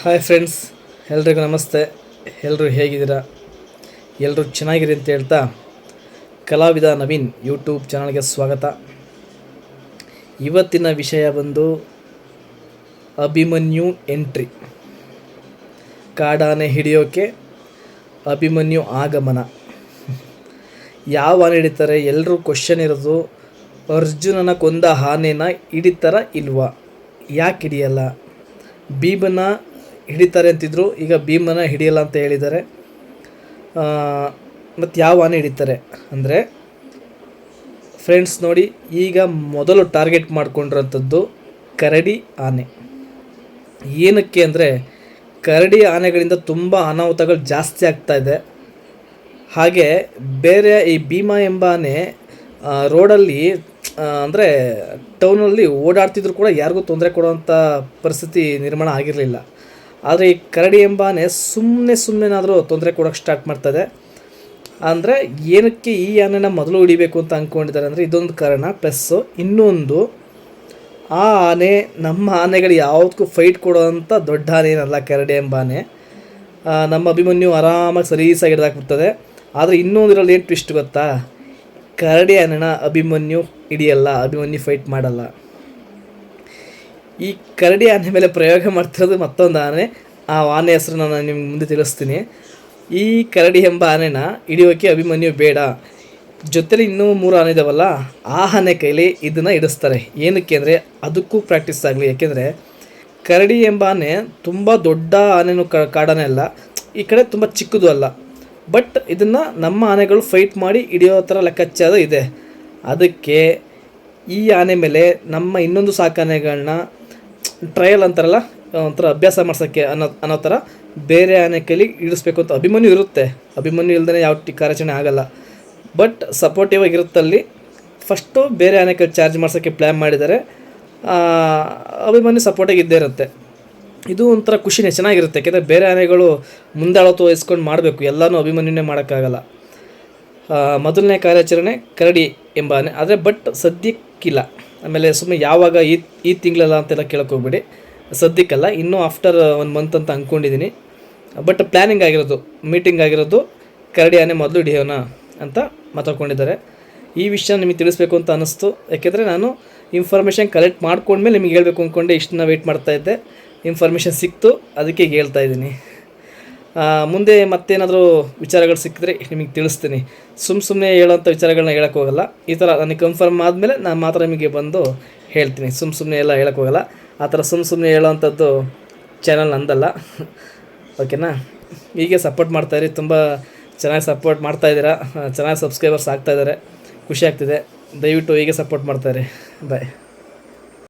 Hi friends ಎಲ್ರಿಗೂ ನಮಸ್ತೆ. ಎಲ್ಲರೂ ಹೇಗಿದ್ದೀರಾ? ಎಲ್ಲರೂ ಚೆನ್ನಾಗಿರಿ ಅಂತ ಹೇಳ್ತಾ ಕಲಾವಿದ ನವೀನ್ ಯೂಟ್ಯೂಬ್ ಚಾನಲ್ಗೆ ಸ್ವಾಗತ. ಇವತ್ತಿನ ವಿಷಯ ಬಂದು ಅಭಿಮನ್ಯು ಎಂಟ್ರಿ ಕಾಡಾನೆ ಹಿಡಿಯೋಕೆ ಅಭಿಮನ್ಯು ಆಗಮನ. ಯಾವ ಆನೆ ಹಿಡಿತಾರೆ? ಎಲ್ಲರೂ ಕ್ವಶನ್ ಇರೋದು ಅರ್ಜುನನ ಕೊಂದ ಆನೆನ ಹಿಡಿತಾರ ಇಲ್ವಾ? ಯಾಕೆ ಹಿಡಿಯಲ್ಲ? ಭೀಮನ ಹಿಡಿತಾರೆ ಅಂತಿದ್ರು. ಈಗ ಭೀಮನ ಹಿಡಿಯಲ್ಲ ಅಂತ ಹೇಳಿದ್ದಾರೆ. ಮತ್ತು ಯಾವ ಆನೆ ಹಿಡಿತಾರೆ ಅಂದರೆ ಫ್ರೆಂಡ್ಸ್ ನೋಡಿ, ಈಗ ಮೊದಲು ಟಾರ್ಗೆಟ್ ಮಾಡಿಕೊಂಡಿರೋಂಥದ್ದು ಕರಡಿ ಆನೆ. ಏನಕ್ಕೆ ಅಂದರೆ, ಕರಡಿ ಆನೆಗಳಿಂದ ತುಂಬ ಅನಾಹುತಗಳು ಜಾಸ್ತಿ ಆಗ್ತಾ ಇದೆ. ಹಾಗೆ ಬೇರೆ ಈ ಭೀಮಾ ಎಂಬ ಆನೆ ರೋಡಲ್ಲಿ ಅಂದರೆ ಟೌನಲ್ಲಿ ಓಡಾಡ್ತಿದ್ರು ಕೂಡ ಯಾರಿಗೂ ತೊಂದರೆ ಕೊಡುವಂಥ ಪರಿಸ್ಥಿತಿ ನಿರ್ಮಾಣ ಆಗಿರಲಿಲ್ಲ. ಆದರೆ ಈ ಕರಡಿ ಎಂಬಾನೆ ಸುಮ್ಮನೆ ಸುಮ್ಮನೆನಾದರೂ ತೊಂದರೆ ಕೊಡೋಕ್ಕೆ ಸ್ಟಾರ್ಟ್ ಮಾಡ್ತದೆ. ಅಂದರೆ ಏನಕ್ಕೆ ಈ ಆನೆನ ಮೊದಲು ಹಿಡಿಬೇಕು ಅಂತ ಅಂದ್ಕೊಂಡಿದ್ದಾರೆ ಅಂದರೆ ಇದೊಂದು ಕಾರಣ ಪ್ಲಸ್ಸು ಇನ್ನೊಂದು ಆ ಆನೆ, ನಮ್ಮ ಆನೆಗಳು ಯಾವುದಕ್ಕೂ ಫೈಟ್ ಕೊಡೋವಂಥ ದೊಡ್ಡ ಆನೆ ಏನಲ್ಲ ಕರಡಿ ಎಂಬಾನೆ. ನಮ್ಮ ಅಭಿಮನ್ಯು ಆರಾಮಾಗಿ ಸರೀಸಾಗಿ ಹಿಡ್ದಾಕ್ಬಿಡ್ತದೆ. ಆದರೆ ಇನ್ನೊಂದರಲ್ಲಿ ಏನು ಟ್ವಿಸ್ಟ್ ಗೊತ್ತಾ? ಕರಡಿ ಆನೆನ ಅಭಿಮನ್ಯು ಹಿಡಿಯಲ್ಲ, ಅಭಿಮನ್ಯು ಫೈಟ್ ಮಾಡಲ್ಲ. ಈ ಕರಡಿ ಆನೆ ಮೇಲೆ ಪ್ರಯೋಗ ಮಾಡ್ತಿರೋದು ಮತ್ತೊಂದು ಆನೆ. ಆ ಆನೆ ಹೆಸರು ನಾನು ನಿಮ್ಮ ಮುಂದೆ ತಿಳಿಸ್ತೀನಿ. ಈ ಕರಡಿ ಎಂಬ ಆನೆನ ಹಿಡಿಯೋಕೆ ಅಭಿಮನ್ಯು ಬೇಡ. ಜೊತೆಲಿ ಇನ್ನೂ ಮೂರು ಆನೆ ಇದಾವಲ್ಲ, ಆ ಆನೆ ಕೈಲಿ ಇದನ್ನು ಇಡಿಸ್ತಾರೆ ಏನಕ್ಕೆ ಅಂದರೆ ಅದಕ್ಕೂ ಪ್ರಾಕ್ಟೀಸ್ ಆಗಲಿ. ಯಾಕೆಂದರೆ ಕರಡಿ ಎಂಬ ಆನೆ ತುಂಬ ದೊಡ್ಡ ಆನೆನೂ ಕಾಡಾನೆ ಅಲ್ಲ. ಈ ಕಡೆ ತುಂಬ ಚಿಕ್ಕದು ಅಲ್ಲ. ಬಟ್ ಇದನ್ನು ನಮ್ಮ ಆನೆಗಳು ಫೈಟ್ ಮಾಡಿ ಹಿಡಿಯೋ ಥರ ಲೆಕ್ಕಾಚಾರ ಇದೆ. ಅದಕ್ಕೆ ಈ ಆನೆ ಮೇಲೆ ನಮ್ಮ ಇನ್ನೊಂದು ಸಾಕಾನೆಗಳನ್ನ ಟ್ರಯಲ್ ಅಂತಾರಲ್ಲ, ಒಂಥರ ಅಭ್ಯಾಸ ಮಾಡ್ಸೋಕ್ಕೆ ಅನ್ನೋ ಅನ್ನೋ ಥರ ಬೇರೆ ಆನೆ ಕೈಲಿ ಇಳಿಸ್ಬೇಕು ಅಂತ ಅಭಿಮನ್ಯು ಇರುತ್ತೆ. ಅಭಿಮನ್ಯು ಇಲ್ದೇ ಯಾವ ಟಿ, ಕಾರ್ಯಾಚರಣೆ ಆಗಲ್ಲ. ಬಟ್ ಸಪೋರ್ಟಿವ್ ಆಗಿರುತ್ತಲ್ಲಿ ಫಸ್ಟು ಬೇರೆ ಆನೆ ಕೈಲಿ ಚಾರ್ಜ್ ಮಾಡ್ಸೋಕ್ಕೆ ಪ್ಲ್ಯಾನ್ ಮಾಡಿದರೆ ಅಭಿಮನ್ಯು ಸಪೋರ್ಟಾಗಿ ಇದ್ದೇ ಇರುತ್ತೆ. ಇದು ಒಂಥರ ಖುಷಿನೇ, ಚೆನ್ನಾಗಿರುತ್ತೆ. ಯಾಕೆಂದರೆ ಬೇರೆ ಆನೆಗಳು ಮುಂದಾಳತ್ವ ವಹಿಸ್ಕೊಂಡು ಮಾಡಬೇಕು. ಎಲ್ಲನೂ ಅಭಿಮನ್ಯುನೇ ಮಾಡೋಕ್ಕಾಗಲ್ಲ. ಮೊದಲನೇ ಕಾರ್ಯಾಚರಣೆ ಕರಡಿ ಎಂಬಾನೆ ಆದರೆ ಬಟ್ ಸದ್ಯಕ್ಕಿಲ್ಲ. ಆಮೇಲೆ ಸುಮ್ಮನೆ ಯಾವಾಗ ಈ ಈ ತಿಂಗಳಲ್ಲ ಅಂತೆಲ್ಲ ಕೇಳಕ್ಕೆ ಹೋಗ್ಬೇಡಿ. ಸದ್ಯಕ್ಕಲ್ಲ. ಇನ್ನೂ ಆಫ್ಟರ್ ಒನ್ ಮಂತ್ ಅಂತ ಅಂದ್ಕೊಂಡಿದ್ದೀನಿ ಬಟ್ ಪ್ಲ್ಯಾನಿಂಗ್ ಆಗಿರೋದು ಮೀಟಿಂಗ್ ಆಗಿರೋದು ಕರಡಿ ಆನೆ ಮೊದಲು ಹಿಡಿಯೋಣ ಅಂತ ಮಾತಾಡ್ಕೊಂಡಿದ್ದಾರೆ. ಈ ವಿಷಯ ನಿಮಗೆ ತಿಳಿಸ್ಬೇಕು ಅಂತ ಅನ್ನಿಸ್ತು. ಯಾಕೆಂದರೆ ನಾನು ಇನ್ಫಾರ್ಮೇಷನ್ ಕಲೆಕ್ಟ್ ಮಾಡ್ಕೊಂಡ್ಮೇಲೆ ನಿಮಗೆ ಹೇಳಬೇಕು ಅಂದ್ಕೊಂಡೆ ಇಷ್ಟನ್ನ ವೆಯ್ಟ್ ಮಾಡ್ತಾ ಇದ್ದೆ. ಇನ್ಫಾರ್ಮೇಷನ್ ಸಿಕ್ತು, ಅದಕ್ಕೆ ಹೇಳ್ತಾ ಇದ್ದೀನಿ. ಮುಂದೆ ಮತ್ತೇನಾದರೂ ವಿಚಾರಗಳು ಸಿಕ್ಕಿದ್ರೆ ನಿಮಗೆ ತಿಳಿಸ್ತೀನಿ. ಸುಮ್ಮ ಸುಮ್ಮನೆ ಹೇಳೋಂಥ ವಿಚಾರಗಳನ್ನ ಹೇಳಕ್ಕೆ ಹೋಗಲ್ಲ. ಈ ಥರ ನನಗೆ ಕನ್ಫರ್ಮ್ ಆದಮೇಲೆ ನಾನು ಮಾತ್ರ ನಿಮಗೆ ಬಂದು ಹೇಳ್ತೀನಿ. ಸುಮ್ಮ ಸುಮ್ಮನೆ ಎಲ್ಲ ಹೇಳಕ್ಕೆ ಹೋಗಲ್ಲ. ಆ ಥರ ಸುಮ್ಮ ಸುಮ್ಮನೆ ಹೇಳೋವಂಥದ್ದು ಚಾನಲ್ ನಂದಲ್ಲ. ಓಕೆನಾ? ಹೀಗೆ ಸಪೋರ್ಟ್ ಮಾಡ್ತಾಯಿರಿ ತುಂಬ ಚೆನ್ನಾಗಿ ಸಪೋರ್ಟ್ ಮಾಡ್ತಾಯಿದ್ದೀರಾ ಚೆನ್ನಾಗಿ ಸಬ್ಸ್ಕ್ರೈಬರ್ಸ್ ಆಗ್ತಾಯಿದ್ದಾರೆ ಖುಷಿ ಆಗ್ತಿದೆ. ದಯವಿಟ್ಟು ಹೀಗೆ ಸಪೋರ್ಟ್ ಮಾಡ್ತಾಯಿರಿ ಬಾಯ್